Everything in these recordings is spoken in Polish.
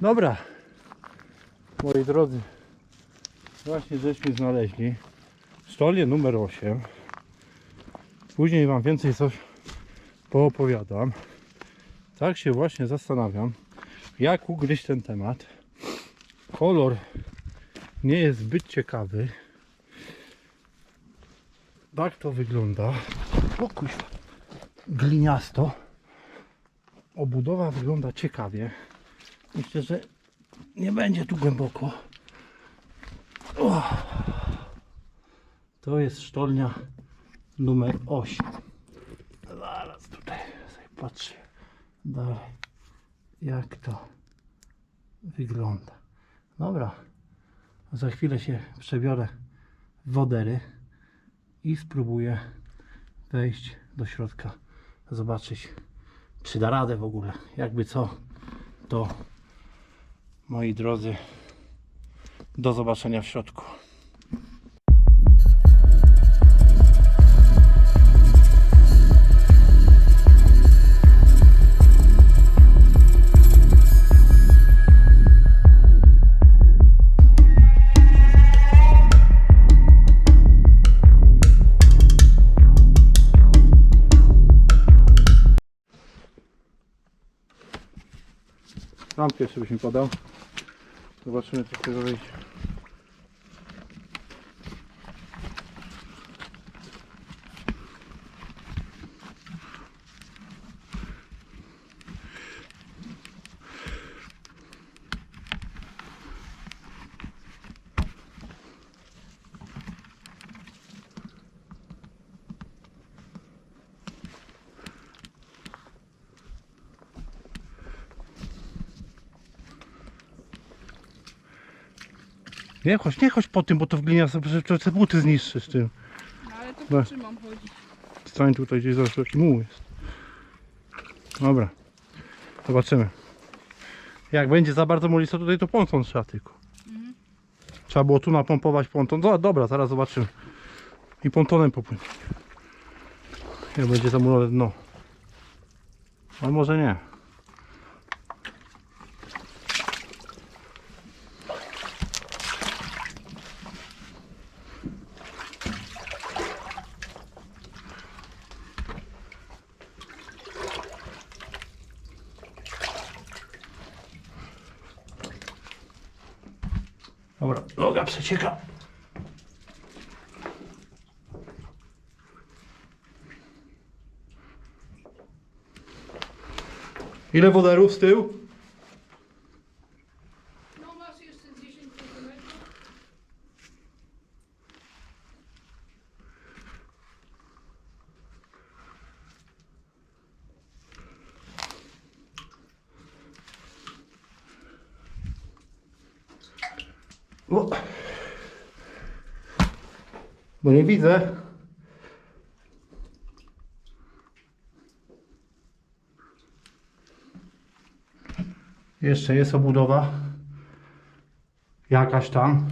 Dobra, moi drodzy, właśnie żeśmy znaleźli stolię numer 8. Później Wam więcej coś poopowiadam. Tak się właśnie zastanawiam, jak ugryźć ten temat. Kolor nie jest zbyt ciekawy. Tak to wygląda. O kuźwa. Gliniasto. Obudowa wygląda ciekawie. Myślę, że nie będzie tu głęboko. O. To jest sztolnia numer 8. Zaraz tutaj sobie patrzę dalej, jak to wygląda. Dobra, za chwilę się przebiorę w wodery i spróbuję wejść do środka, zobaczyć, czy da radę w ogóle. Jakby co, to moi drodzy, do zobaczenia w środku. Lampkę jeszcze byś mi podał. Zobaczymy co z tego wyjdzie. Nie chodź, nie chodź po tym, bo to wglinia sobie, że te buty zniszczysz tym. No ale to Bo- po czym mam chodzić? Stań tutaj gdzieś zobacz jaki muł jest. Dobra. Zobaczymy. Jak będzie za bardzo molisto tutaj to ponton trzeba tylko. Mhm. Trzeba było tu napompować ponton. No, dobra, zaraz zobaczymy. I pontonem popłynąć. Jak będzie zamulone dno. Ale może nie. Dobra, noga przecieka. Ile woderów z tyłu? O. Bo nie widzę. Jeszcze jest obudowa. Jakaś tam.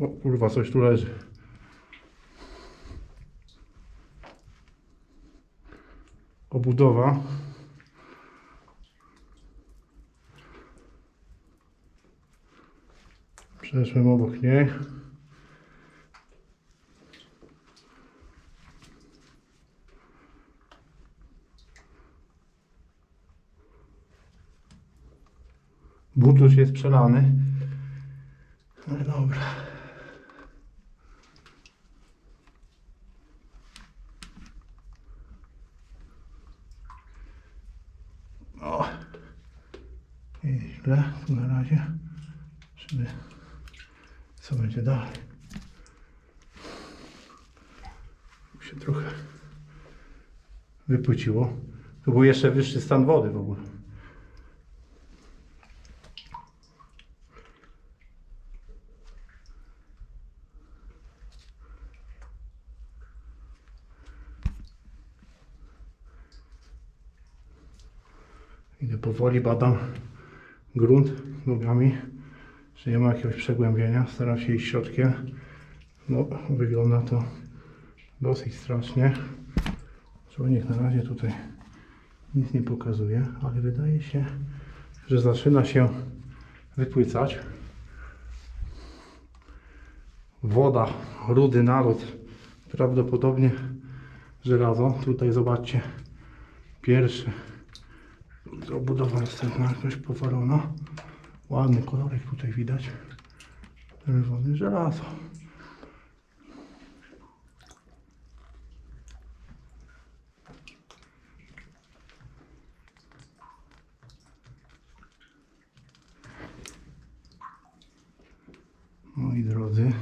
O kurwa, coś tu leży. Obudowa. Przeszłem obok niej. But już jest przelany. No i dobra. O. Nieźle tu na razie. Żeby co będzie dalej? Tu się trochę wypłyciło. Tu był jeszcze wyższy stan wody w ogóle. Idę powoli, badam grunt nogami, czy nie ma jakiegoś przegłębienia. Staram się iść środkiem. No, wygląda to dosyć strasznie. Człowiek na razie tutaj nic nie pokazuje, ale wydaje się, że zaczyna się wypłycać. Woda, rudy naród, prawdopodobnie żelazo. Tutaj zobaczcie, pierwszy obudowa następna jakoś powalona. Ładny kolorek tutaj widać. Czerwony żelazo. Moi drodzy.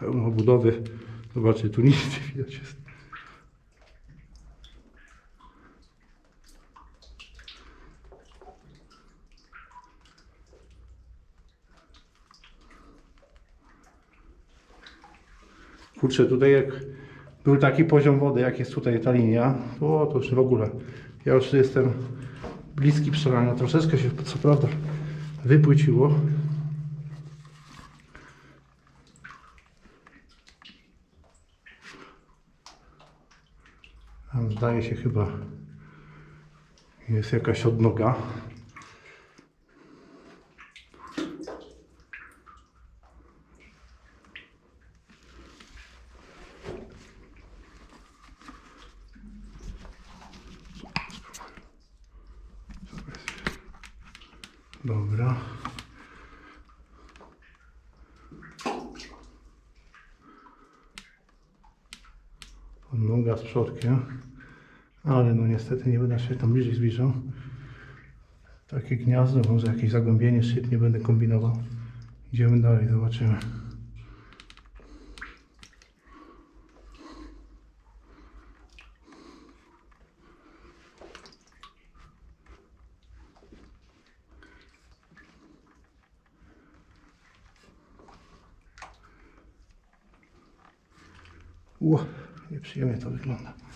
Pełno budowy. Zobaczcie, tu nic nie widać jest. Kurczę, tutaj jak był taki poziom wody, jak jest tutaj ta linia, to, to już w ogóle. Ja już jestem bliski przelania. Troszeczkę się, co prawda, wypłyciło. Tam zdaje się chyba jest jakaś odnoga. Dobra. Odnoga z przodkiem. Niestety nie będę się tam bliżej zbliżał. Takie gniazdo, może jakieś zagłębienie, szczyt, nie będę kombinował. Idziemy dalej, zobaczymy. Ło, nieprzyjemnie to wygląda.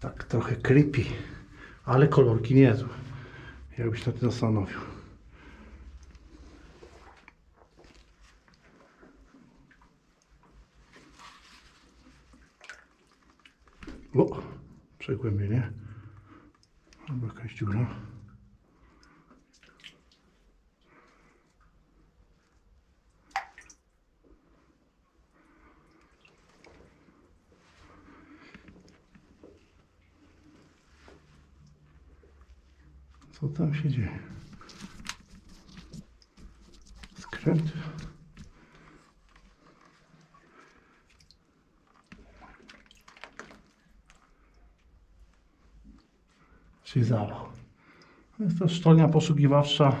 Tak trochę creepy, ale kolorki niezłe. Jakbyś na tym zastanowił. O, przegłębienie. Albo jakaś dziura. Co tam się dzieje? Skręt. Czyli zawał. Jest to sztolnia poszukiwawcza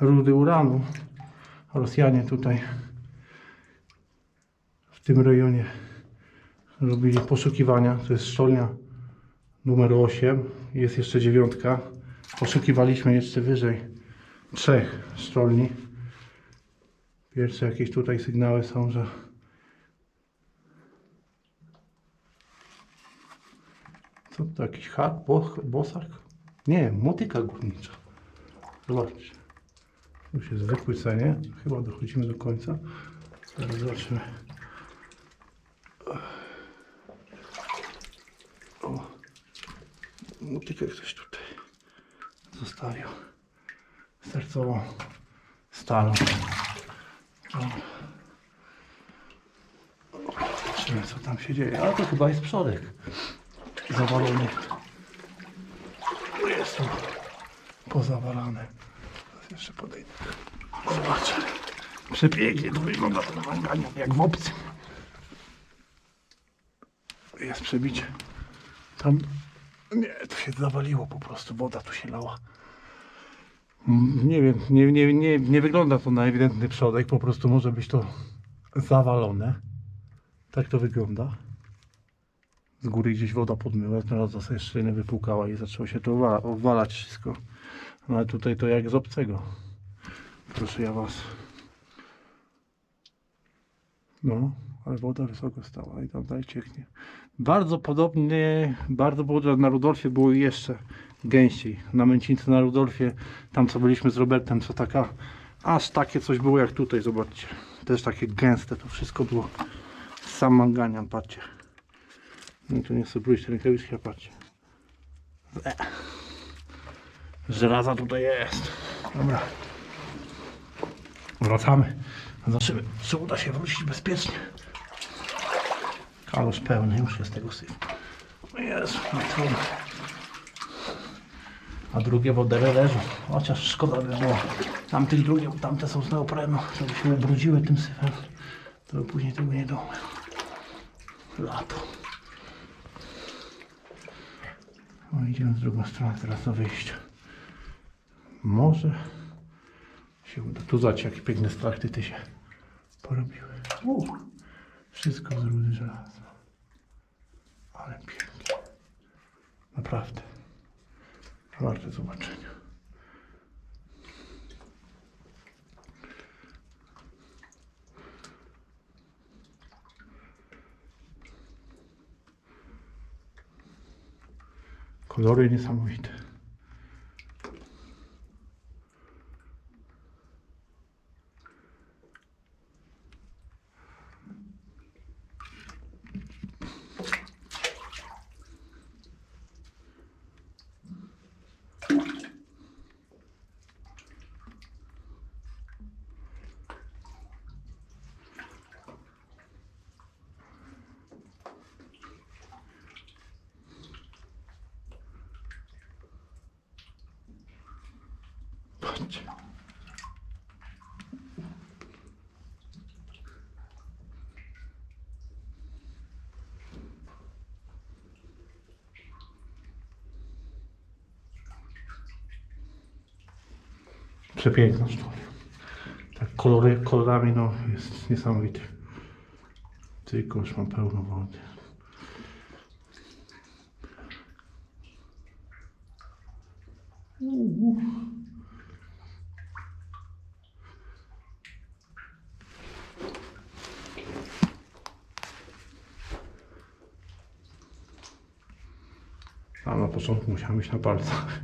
rudy uranu. Rosjanie tutaj w tym rejonie robili poszukiwania. To jest sztolnia numer 8. Jest jeszcze dziewiątka. Poszukiwaliśmy jeszcze wyżej trzech szczolni. Pierwsze jakieś tutaj sygnały są, że co to jakiś hak, bo, bosak? Nie, motyka górnicza. Zobaczcie. Już jest wypłycenie. Chyba dochodzimy do końca. Teraz zobaczymy. O, motykę ktoś tutaj zostawił sercową stalą. Zobaczymy co tam się dzieje. Ale to chyba jest przodek zawalony. Jest tu pozawalane. Teraz jeszcze podejdę. Zobaczę. Przepięknie to wygląda wangania, jak w obcym. Jest przebicie. Tam nie, to się zawaliło po prostu, woda tu się lała. Mm, Nie wiem, nie, nie, nie, nie wygląda to na ewidentny przodek, po prostu może być to zawalone. Tak to wygląda. Z góry gdzieś woda podmyła, teraz sobie szczelina wypłukała i zaczęło się to obwa- obwalać wszystko. No ale tutaj to jak z obcego. Proszę ja was. No, ale woda wysoko stała i tam dalej cieknie. Bardzo podobnie, bardzo podobnie na Rudolfie było jeszcze gęściej. Na Męcińcu, na Rudolfie, tam co byliśmy z Robertem, co taka, aż takie coś było jak tutaj, zobaczcie. Też takie gęste, to wszystko było. Sam manganian, patrzcie. No tu nie próć te rękawiczki, a patrzcie. E. Żelaza tutaj jest. Dobra. Wracamy. Zobaczymy, czy uda się wrócić bezpiecznie. Kalusz pełny, już jest tego syfu. Jezu, no trudno. A drugie wodele leżą. Chociaż szkoda by było. Tamtych drugie, bo tamte są z neoprenu. Żeby się ubrudziły tym syfem. To by później tego nie domy. Lato. No idziemy z drugą stronę teraz do wyjścia. Może się uda. Tu zobacz jakie piękne stalaktyty się porobiły. U, wszystko z rudy żelaza. Ale pięknie. Naprawdę. Warte zobaczenia. Kolory niesamowite. Patrzcie. Przepiękna sztuka. Tak kolory, kolorami no jest niesamowity. Tylko już mam pełno wody. A na początku musiałem iść na palcach.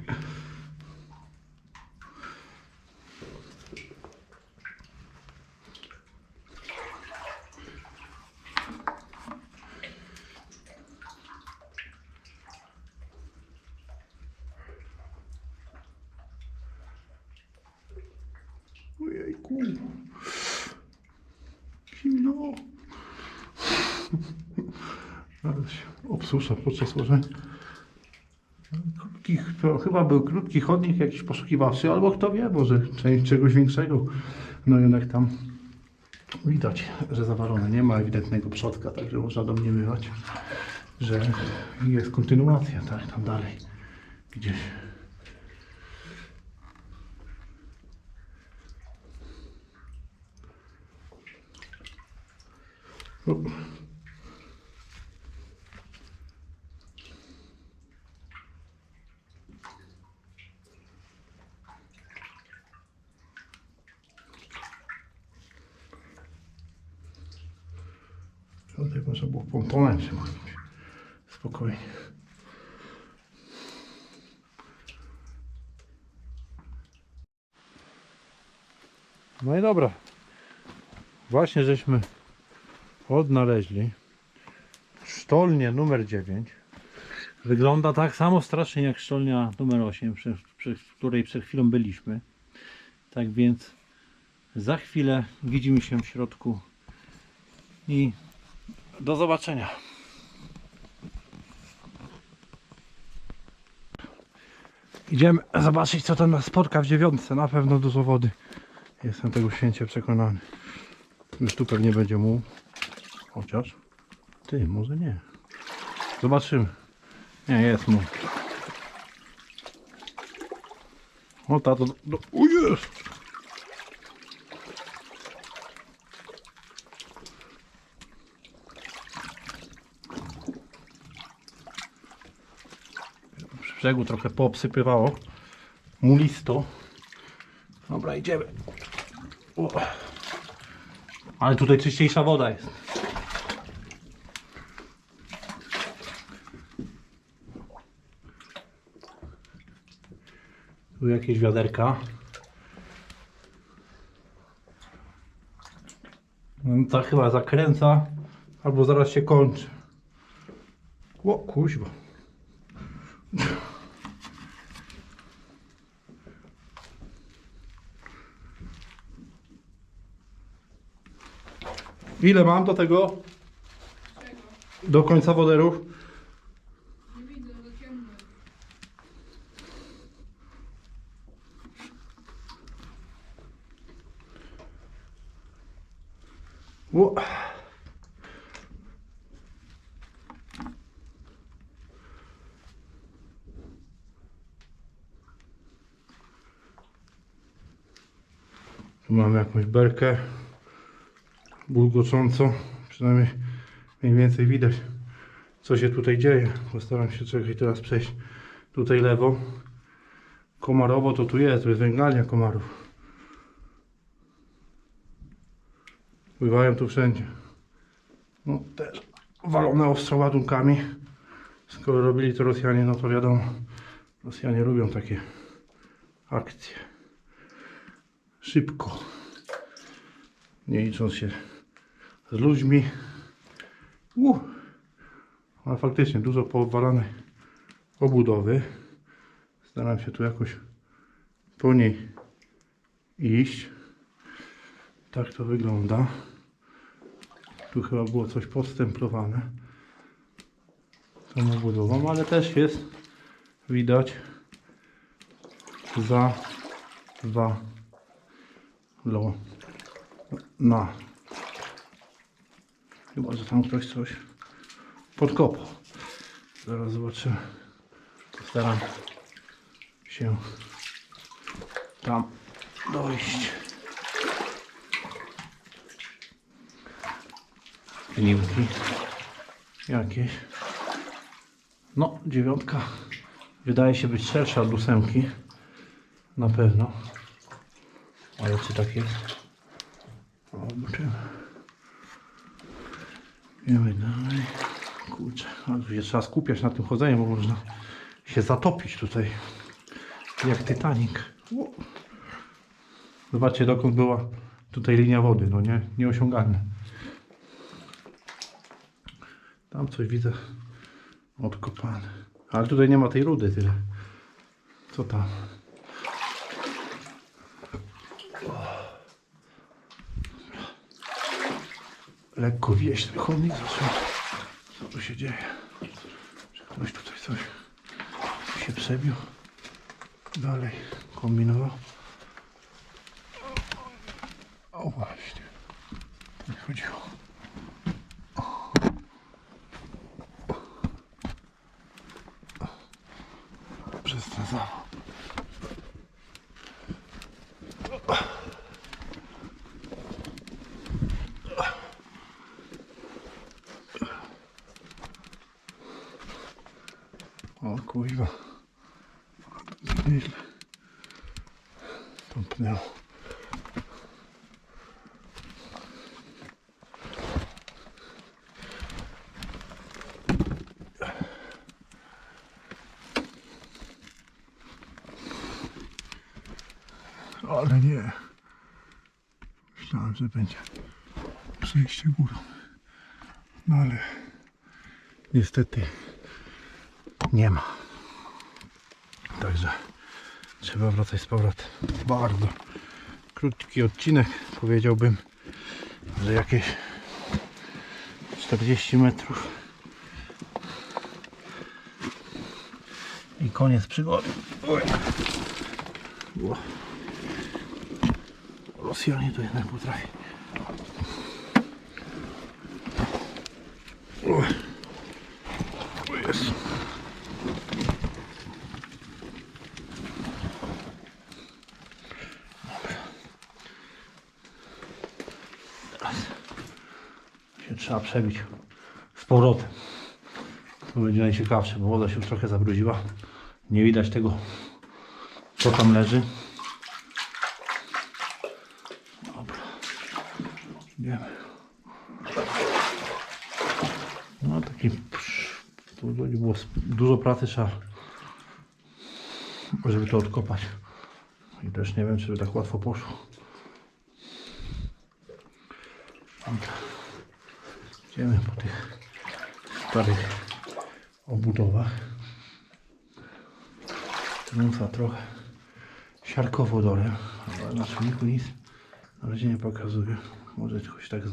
Ojejku. Zimno. Ale się obsusza podczas łożenia. To chyba był krótki chodnik jakiś poszukiwawczy, albo kto wie, może część czegoś większego. No jednak tam widać, że zawalone. Nie ma ewidentnego przodka, także można domniemywać, że jest kontynuacja, tak, tam dalej gdzieś. Tutaj można było pomponem się bawić. Spokojnie. No i dobra. Właśnie żeśmy odnaleźli sztolnię numer 9. Wygląda tak samo strasznie jak sztolnia numer 8, przy, przy której przed chwilą byliśmy. Tak więc za chwilę widzimy się w środku i do zobaczenia. Idziemy zobaczyć, co tam nas spotka w dziewiątce. Na pewno dużo wody. Jestem tego święcie przekonany. Już tu pewnie będzie mu. Chociaż. Ty, może nie. Zobaczymy. Nie, jest mu. O, tato. Do... O, jest! Brzegu trochę poobsypywało. Mulisto. Dobra, idziemy. Ale tutaj czyściejsza woda jest. Tu jakieś wiaderka. No, ta chyba zakręca, albo zaraz się kończy. O, kuźwa. Ile mam do tego? Do końca woderów? Nie widzę, za ciemno. O. Tu mamy jakąś berkę bulgocącą. Przynajmniej mniej więcej widać co się tutaj dzieje. Postaram się czekać teraz przejść tutaj lewo. Komarowo to tu jest, to jest węglarnia komarów. Pływają tu wszędzie. No też walone ostro ładunkami. Skoro robili to Rosjanie, no to wiadomo, Rosjanie lubią takie akcje. Szybko. Nie licząc się z ludźmi. Uh. Ale faktycznie dużo powalanej obudowy. Staram się tu jakoś po niej iść. Tak to wygląda. Tu chyba było coś podstemplowane tą obudową, ale też jest widać za dwa lo na chyba, że tam ktoś coś podkopał. Zaraz zobaczymy. Postaram się tam dojść. Linki jakieś. No, dziewiątka wydaje się być szersza od ósemki. Na pewno. Ale czy tak jest? Zobaczymy. Idziemy dalej. Kurczę, ale trzeba skupiać na tym chodzeniu, bo można się zatopić tutaj. Jak Titanic. Zobaczcie dokąd była tutaj linia wody, no nie? Nieosiągalne. Tam coś widzę odkopane. Ale tutaj nie ma tej rudy tyle. Co tam? Lekko wieść ten chodnik. Co tu się dzieje? Czy ktoś tutaj coś się przebił? Dalej kombinował. O właśnie. Nie chodziło. przez ten zawał. O kurwa. Nieźle. Tąpnęło. Ale nie. Myślałem, że będzie przejście górą. No ale niestety nie ma. Także trzeba wracać z powrotem. Bardzo krótki odcinek. Powiedziałbym, że jakieś 40 metrów. I koniec przygody. Oj. Ło. Rosjanie to jednak potrafi o jest. Teraz się trzeba przebić z powrotem. To będzie najciekawsze, bo woda się już trochę zabrudziła. Nie widać tego, co tam leży. Dobra. Idziemy. No taki tu było dużo pracy trzeba, żeby to odkopać. I też nie wiem, czy by tak łatwo poszło. Dobra. Idziemy po tych starych obudowach. Trąca trochę siarkowodorem, ale na czujniku nic na razie nie pokazuje. Może coś tak